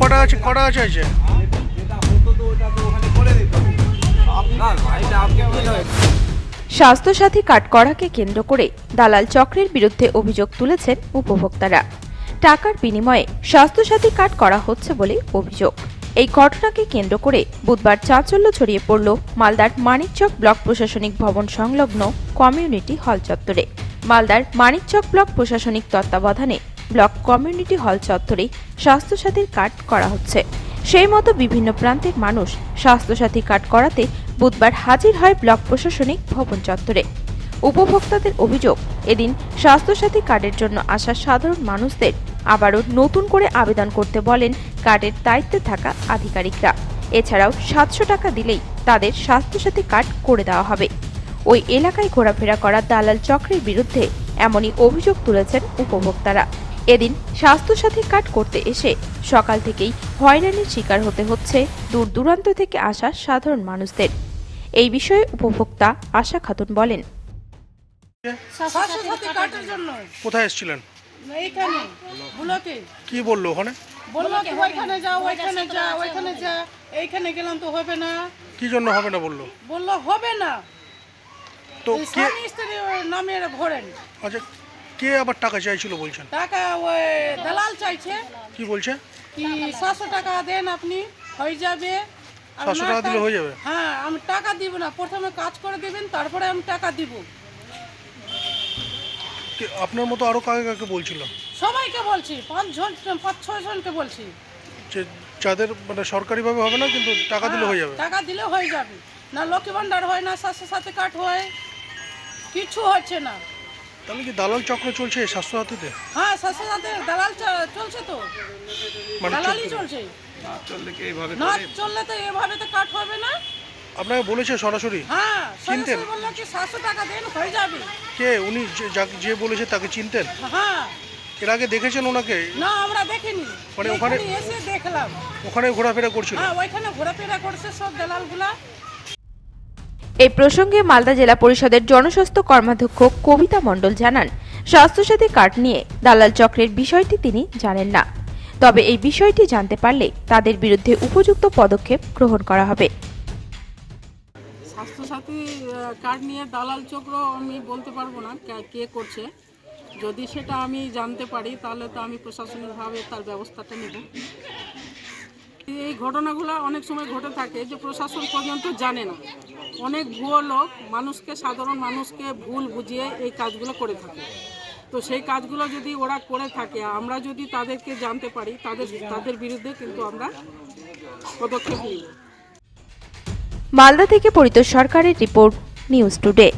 কটা আছে কটা আছে আছে স্বাস্থ্যসাথী কার্ড করাকে কেন্দ্র করে দালাল চক্রের বিরুদ্ধে অভিযোগ তুলেছেন উপভোক্তারা। টাকার বিনিময়ে স্বাস্থ্যসাথী কার্ড করা হচ্ছে বলে অভিযোগ। এই ঘটনাকে কেন্দ্র করে বুধবার চাঞ্চল্য ছড়িয়ে পড়ল মালদার মানিকচক ব্লক প্রশাসনিক ভবন সংলগ্ন কমিউনিটি হল চত্বরে। মালদার মানিকচক ব্লক প্রশাসনিক তত্ত্বাবধানে ব্লক কমিউনিটি হল চত্বরে স্বাস্থ্যসাথীর কার্ড করা হচ্ছে। সেই মতো বিভিন্ন প্রান্তের মানুষ স্বাস্থ্যসাথী কার্ড করাতে বুধবার হাজির হয় ব্লক প্রশাসনিক ভবন চত্বরে। উপভোক্তাদের অভিযোগ, এদিন স্বাস্থ্যসাথী কার্ডের জন্য আসা সাধারণ মানুষদের আবারও নতুন করে আবেদন করতে বলেন কার্ডের দায়িত্বে থাকা আধিকারিকরা। এছাড়াও সাতশো টাকা দিলেই তাদের স্বাস্থ্যসাথী কার্ড করে দেওয়া হবে। ওই এলাকায় ঘোরাফেরা করা দালাল চক্রের বিরুদ্ধে এমনই অভিযোগ তুলেছেন উপভোক্তারা। এদিন স্বাস্থ্যসাথী কার্ড করতে এসে সকাল থেকেই হয়রানির শিকার হতে হচ্ছে দূর দূরান্ত থেকে আসা সাধারণ মানুষদের। এই বিষয়ে উপভোক্তা আশা খাতুন বলেন। স্বাস্থ্যসাথী কার্ডের জন্য। কোথায় এসেছিলেন? এইখানে ব্লকে। কি বলল ওখানে? বলল কি ওইখানে যা ওইখানে যা ওইখানে যা এইখানে গেলাম তো হবে না। কি জন্য হবে না বলল? বলল হবে না। তো কে স্বামী স্ত্রী নামে এরা ভরেন। আচ্ছা কে আবার টাকা চাইছিল বলছেন? টাকা ওই দালাল চাইছে। কি বলছে? কি সাতশো টাকা দেন আপনি হয়ে যাবে। 700 টাকা দিলে হয়ে যাবে? হ্যাঁ আমি টাকা দিব না প্রথমে কাজ করে দিবেন তারপরে আমি টাকা দিব। কে- আপনার মতো আরও কাকে কাকে বলছিল? সবাইকে বলছি পাঁচ জন পাঁচ ছয় জনকে বলছি। যে যাদের মানে সরকারিভাবে হবে না কিন্তু টাকা দিলে হয়ে যাবে। হ্যাঁ, টাকা দিলে হয়ে যাবে। না লক্ষ্মী ভান্ডার হয় না স্বাস্থ্য সাথে কাট হয় কিছু হচ্ছে না। তাহলে কি দালাল চক্র চলছে স্বাস্থ্যসাথীতে হ্যাঁ স্বাস্থ্যসাথীতে দালাল চ- চলছে তো। মানে চলছে? চলছে না চললে তো এভাবে তো কাট হবে না। আপনাকে বলেছে সরাসরি? হ্যাঁ চিনতেন? বলল কি সাতশো টাকা দেন হয়ে যাবে। কে? উনি যে- যাকে- যে বলেছে তাকে চিনতেন? হ্যাঁ। এর আগে দেখেছেন ওনাকে? না আমরা দেখিনি। মানে ওখানে- এখানে এসে দেখলাম। ওখানে ঘোরাফেরা করছিল? হ্যাঁ ওইখানে ঘোরাফেরা করছে সব দালালগুলা। এই প্রসঙ্গে মালদা জেলা পরিষদের জনস্বাস্থ্য কর্মাধ্যক্ষ কবিতা মণ্ডল জানান, স্বাস্থ্যসাথী কার্ড নিয়ে দালাল চক্রের বিষয়টি তিনি জানেন না। তবে এই বিষয়টি জানতে পারলে তাদের বিরুদ্ধে উপযুক্ত পদক্ষেপ গ্রহণ করা হবে। স্বাস্থ্যসাথী কার্ড নিয়ে দালাল চক্র আমি বলতে পারব না কে- করছে। যদি সেটা আমি জানতে পারি, তাহলে তো আমি প্রশাসনিকভাবে তার ব্যবস্থাটা নেব। এই ঘটনাগুলো অনেক সময় ঘটে থাকে যে প্রশাসন পর্যন্ত জানে না। অনেক ভুয়ো লোক, মানুষকে, সাধারণ মানুষকে ভুল বুঝিয়ে এই কাজগুলো করে থাকে। তো সেই কাজগুলো যদি ওরা করে থাকে, আমরা যদি তাদেরকে জানতে পারি, তাদের তাদের বিরুদ্ধে কিন্তু আমরা পদক্ষেপ নিই মালদা থেকে পরিতোষ সরকারের রিপোর্ট, নিউজ টুডে।